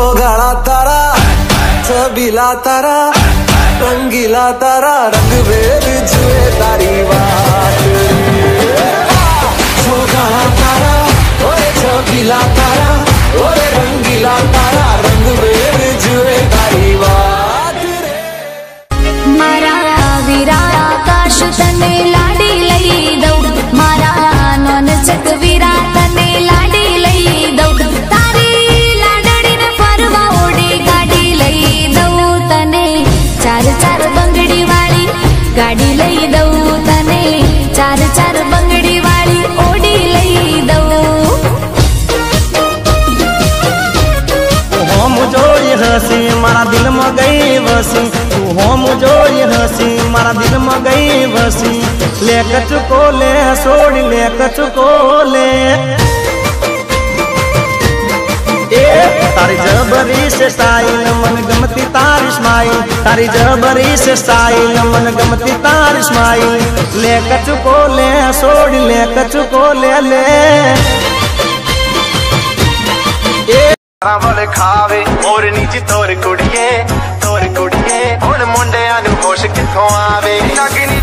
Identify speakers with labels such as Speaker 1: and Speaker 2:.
Speaker 1: तो गाड़ा तारा छबीला तारा रंगीला तारा रंग बेर
Speaker 2: जुए तारा હસી, મારા દિલમાં ગઈ વસી. તું હોમ જોઈ હસી, મારા દિલમાં ગઈ વસી. લે કચુકો લે છોડી લે, કચુકો લે. એ તારી જબરી સે સાઈલ મન ગમતી તારી સ્માઈલ તારી જબરી સે સાઈલ મન ગમતી તારી સ્માઈલ લે કચુકો લે છોડી લે, કચુકો લે લે.
Speaker 3: ਰਾਵਲ ਖਾਵੇ ਮੋਰਨੀ ਚ ਤੋਰ ਕੁੜੀਏ ਤੋਰ ਕੁੜੀਏ ਹੁਣ ਮੁੰਡਿਆਂ ਨੂੰ ਹੋਸ਼ ਕਿੱਥੋਂ ਆਵੇ ਨਗਨੀ